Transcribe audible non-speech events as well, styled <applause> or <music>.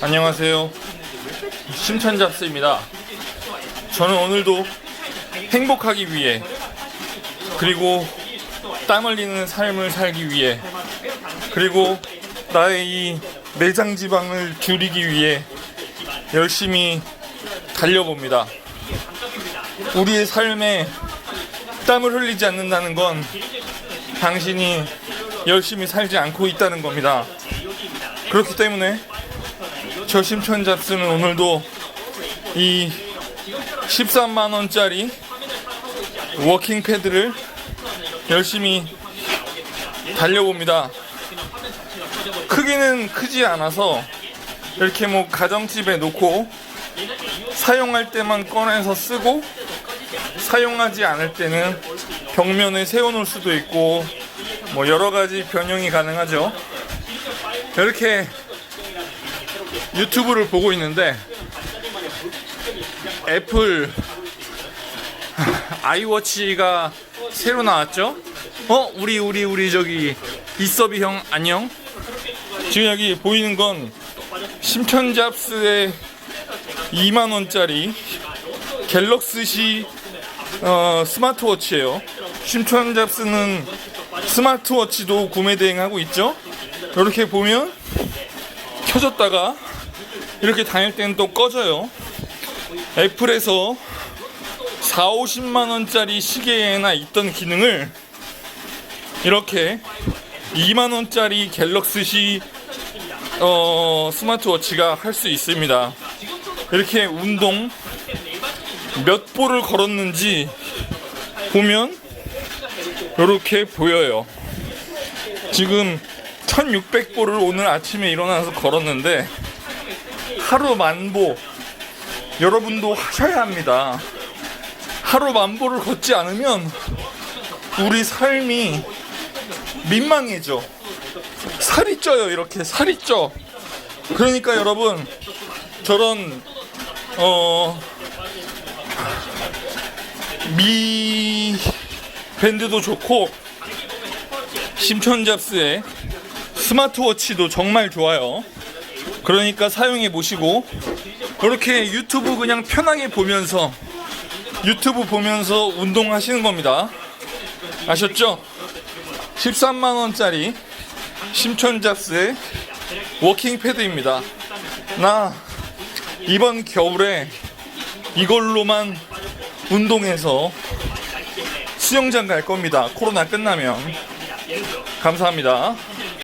안녕하세요. 심천잡스입니다. 저는 오늘도 행복하기 위해 그리고 땀 흘리는 삶을 살기 위해 그리고 나의 이 내장 지방을 줄이기 위해 열심히 달려봅니다. 우리의 삶에 땀을 흘리지 않는다는 건 당신이 열심히 살지 않고 있다는 겁니다. 그렇기 때문에 저 심천 잡스는 오늘도 이 13만 원짜리 워킹 패드를 열심히 달려봅니다. 크기는 크지 않아서 이렇게 뭐 가정집에 놓고 사용할 때만 꺼내서 쓰고 사용하지 않을 때는 벽면에 세워놓을 수도 있고 뭐 여러 가지 변형이 가능하죠. 이렇게 유튜브를 보고 있는데 애플 <laughs> 아이워치가 새로 나왔죠? 어? 우리 우리 우리 저기 이서비 형 안녕? 지금 여기 보이는 건 심천잡스의 2만 원짜리 갤럭시 어, 스마트워치예요. 심천잡스는 스마트워치도 구매 대행하고 있죠. 이렇게 보면 켜졌다가 이렇게 다닐 때는 또 꺼져요. 애플에서 4, 50만 원짜리 시계에나 있던 기능을 이렇게 2만 원짜리 갤럭시 어, 스마트워치가 할 수 있습니다. 이렇게 운동 몇 보를 걸었는지 보면 이렇게 보여요. 지금 1600보를 오늘 아침에 일어나서 걸었는데 하루 만보 여러분도 하셔야 합니다. 하루 만보를 걷지 않으면 우리 삶이 민망해져. 살이 쪄요, 이렇게 살이 쪄. 그러니까 여러분 저런 어 미 밴드도 좋고 심천잡스의 스마트워치도 정말 좋아요. 그러니까 사용해 보시고 이렇게 유튜브 그냥 편하게 보면서 유튜브 보면서 운동하시는 겁니다. 아셨죠? 13만 원짜리 심천잡스의 워킹 패드입니다. 나 이번 겨울에 이걸로만 운동해서 수영장 갈 겁니다. 코로나 끝나면. 감사합니다.